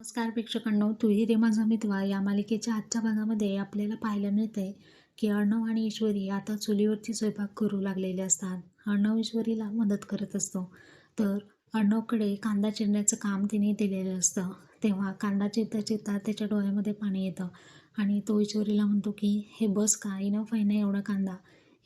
नमस्कार प्रेक्षकांनो तुही रे माझा मितवा या मालिकेच्या आजच्या भागामध्ये आपल्याला पाहायला मिळतंय की अर्णव आणि ईश्वरी आता चुलीवरती स्वयंपाक करू लागलेले असतात. अर्णव ईश्वरीला मदत करत असतो. तर अर्णवकडे कांदा चिरण्याचं काम तिने दिलेलं असतं. तेव्हा कांदा चिरता चिरता त्याच्या डोळ्यामध्ये पाणी येतं आणि तो ईश्वरीला म्हणतो की हे बस का इनफ आहे ना एवढा कांदा?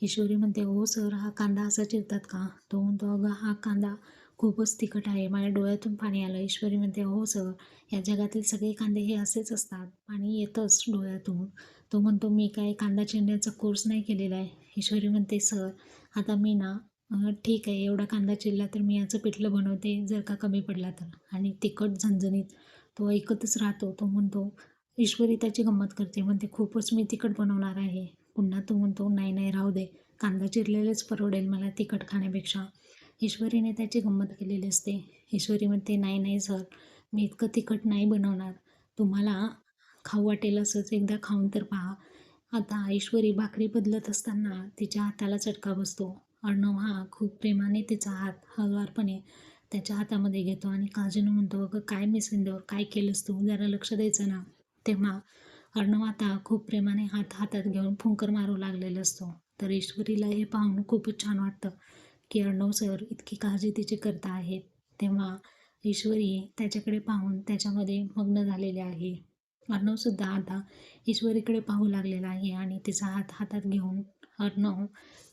ईश्वरी म्हणते हो सर हा कांदा असा चिरतात का? तो म्हणतो अगं हा कांदा खूपच तिखट आहे. माझ्या डोळ्यातून पाणी आलं. ईश्वरी म्हणते हो सर या जगातील सगळे कांदे हे असेच असतात. पाणी येतंच डोळ्यातून. तो म्हणतो मी काय कांदा चिरण्याचा कोर्स नाही केलेला आहे. ईश्वरी म्हणते सर आता मी ना ठीक आहे. एवढा कांदा चिरला तर मी याचं पिठलं बनवते जर का कमी पडला तर. आणि तिखट झणझणीत तो ऐकतच राहतो. तो म्हणतो ईश्वरी त्याची गंमत करते. म्हणते खूपच मी तिखट बनवणार आहे. पुन्हा तो म्हणतो नाही नाही राहू दे. कांदा चिरलेलेच परवडेल मला तिखट खाण्यापेक्षा. ईश्वरीने त्याची गंमत केलेली असते. ईश्वरी म्हणते नाही नाही सर मी इतकं तिखट नाही बनवणार. तुम्हाला खाऊ वाटेल असंच. एकदा खाऊन तर पहा. आता ईश्वरी भाकरी बदलत असताना तिच्या हाताला चटका बसतो. अर्णव हा खूप प्रेमाने तिचा हात हळवारपणे त्याच्या हातामध्ये घेतो आणि काळजीनं म्हणतो अगं काय मिसिंदर काय केलंस तू? जरा लक्ष द्यायचं ना. तेव्हा अर्णव आता खूप प्रेमाने हात हातात घेऊन फुंकर मारू लागलेला असतो. तर ईश्वरीला हे पाहून खूपच छान वाटतं. की अर्णव सर इतकी काळजी तिची करता आहेत तेव्हा ईश्वरी त्याच्याकडे पाहून त्याच्यामध्ये मग्न झालेले आहे. अर्णवसुद्धा आता ईश्वरीकडे पाहू लागलेला आहे आणि तिचा हात हातात घेऊन अर्णव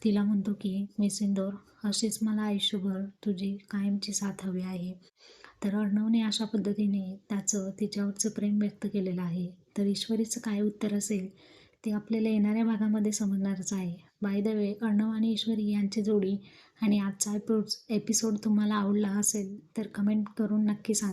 तिला म्हणतो की मी सिंदोर अशीच मला आयुष्यभर तुझी कायमची साथ हवी आहे. तर अर्णवने अशा पद्धतीने त्याचं तिच्यावरचं प्रेम व्यक्त केलेलं आहे. तर ईश्वरीचं काय उत्तर असेल? ते आपल्याला येणाऱ्या भागामध्ये समजणारच आहे. बाय द वे अर्णव आणि ईश्वरी यांची जोडी आणि आजचा एपिसोड एपिसोड तुम्हाला आवडला असेल तर कमेंट करून नक्की सांगा.